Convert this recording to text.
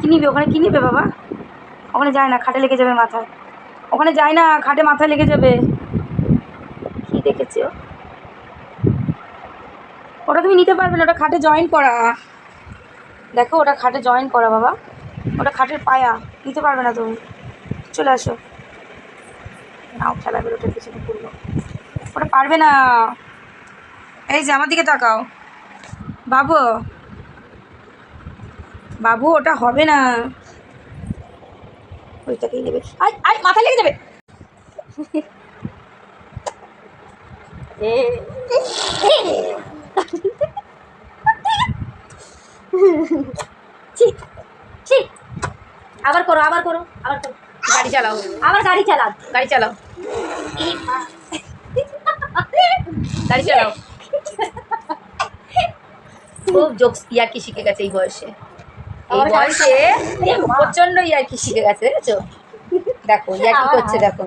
কি নিবে? ওখানে কি নিবে বাবা? ওখানে যায় না, খাটে লেগে যাবে মাথায়। ওখানে যায় না, খাটে মাথায় লেগে যাবে। কি দেখেছে ও? ওটা তুমি নিতে পারবে না, ওটা খাটে জয়েন করা। দেখো, ওটা খাটে জয়েন করা বাবা। ওটা খাটের পায়া, নিতে পারবে না তুমি। চলে আসো। নাও, খেলা বেরোটা পিছনে পড়ল ওটা পারবে না। এই যে, আমার দিকে তাকাও। বাবু। বাবু ওটা হবে না। ওইটাকেই নেবে। আই আই মাথায় লেগে যাবে। ছি, ছি। আবার করো আবার করো আবার করো। গাড়ি চালাও। আবার গাড়ি চালাও। গাড়ি চালাও। গাড়ি চালাও। খুব জোকস ইয়ার্কি শিখে গেছে এই বয়সে। এই বয়সে প্রচণ্ড ইয়ার্কি শিখে গেছে দেখেছ দেখো ইয়ার্কি করছে দেখো।